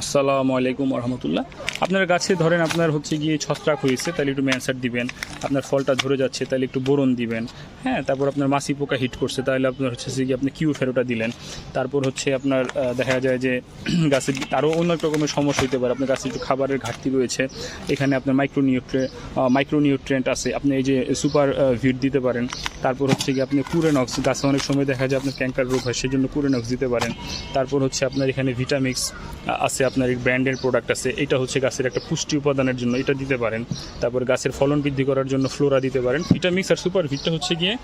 আসসালামু আলাইকুম রহমতুল্লাহ আপনার গাছে ধরেন আপনার হচ্ছে গিয়ে ছত্রাক হয়েছে, তাহলে একটু ম্যানসার দিবেন। আপনার ফলটা ধরে যাচ্ছে, তাহলে একটু বোরন দিবেন। হ্যাঁ তারপর আপনার মাসি পোকা হিট করছে, তাহলে আপনার হচ্ছে গিয়ে আপনি কিউ ফেরোটা দিলেন। তারপর হচ্ছে আপনার দেখা যায় যে গাছে আরও অন্য এক রকমের সমস্যা হতে পারে। আপনার গাছে একটু খাবারের ঘাটতি রয়েছে। এখানে আপনার মাইক্রোনিউট্রে মাইক্রোনিউট্রেন্ট আছে। আপনি এই যে সুপার ভিট দিতে পারেন। তারপর হচ্ছে গিয়ে আপনি কুরেনক্স গাছে অনেক সময় দেখা যায় আপনার ক্যাঙ্কার রোগ হয় সেই জন্য কুরেনক্স দিতে পারেন। তারপর হচ্ছে আপনার এখানে ভিটামিক্স আছে। আপনার ব্র্যান্ডের প্রোডাক্ট আছে, এটা হচ্ছে গাছের একটা পুষ্টি উপাদানের জন্য, এটা দিতে পারেন। তারপর গাছের ফলন বৃদ্ধি করার জন্য ফ্লোরা দিতে পারেন। ভিটামিক্স আর সুপার ভিটটা হচ্ছে গিয়ে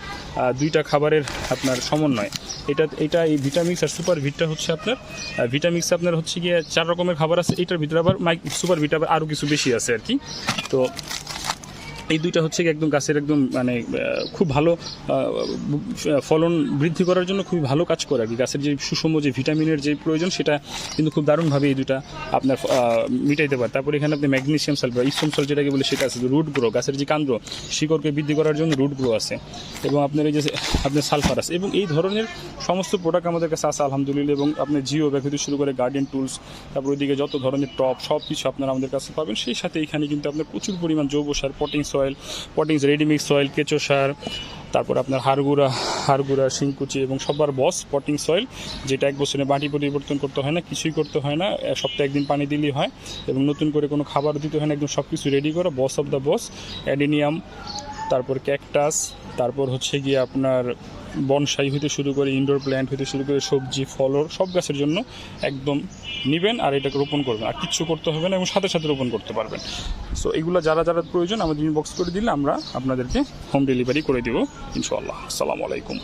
দুইটা খাবারের আপনার সমন্বয়। এটা এটা এই ভিটামিক্স আর সুপার ভিটটা হচ্ছে আপনার ভিটামিক্স আপনার হচ্ছে গিয়ে চার রকমের খাবার আছে, এটার ভিতরে আবার মাইক সুপার ভিটা আবার আরও কিছু বেশি আছে আর কি। তো এই দুইটা হচ্ছে একদম গাছের একদম মানে খুব ভালো ফলন বৃদ্ধি করার জন্য খুবই ভালো কাজ করে আর কি। গাছের যে সুষম যে ভিটামিনের যে প্রয়োজন, সেটা কিন্তু খুব দারুণভাবে এই দুটা আপনার মিটাইতে পারে। তারপরে এখানে আপনি ম্যাগনেশিয়াম সাল বা ইসম সাল যেটাকে বলে, সেটা আছে রুট গ্রো, গাছের যে কান্দ্র, শিকড়কে বৃদ্ধি করার জন্য রুট গ্রো আছে। এবং আপনার এই যে, আপনার সালফার আছে। এবং এই ধরনের সমস্ত প্রোডাক্ট আমাদের কাছে আছে, আলহামদুলিল্লাহ। এবং আপনি জিও ব্যাগ শুরু করে গার্ডেন টুলস তারপর ওইদিকে যত ধরনের টপ সব কিছু আপনারা আমাদের কাছে পাবেন। সেই সাথে এখানে কিন্তু আপনার প্রচুর পরিমাণ জৈব সার potting soil pottings ready mix soil কেঁচো সার, তারপর আপনার হাড়গুড়া হাড়গুড়া, শিংকুচি এবং সবার বস পটিং সয়েল যেটা এক বছরে মাটি পরিবর্তন করতে হয় না, কিছুই করতে হয় না সপ্তাহে একদিন পানি দিলেই হয় এবং নতুন করে কোনো খাবার দিতে হয় না, একদম সব কিছু রেডি করা boss of the boss adenium তারপর ক্যাকটাস তারপর হচ্ছে গিয়ে আপনার বনসাই হইতে শুরু করে ইনডোর প্ল্যান্ট হইতে শুরু করে সবজি ফলর সব গাছের জন্য একদম নেবেন আর এটাকে রোপণ করবেন। আর কিচ্ছু করতে হবে না এবং সাথে সাথে রোপণ করতে পারবেন। সো এগুলো যারা যারা প্রয়োজন আমাদের ইনবক্স করে দিলে আমরা আপনাদেরকে হোম ডেলিভারি করে দেবো ইনশাল্লাহ আসসালামু আলাইকুম।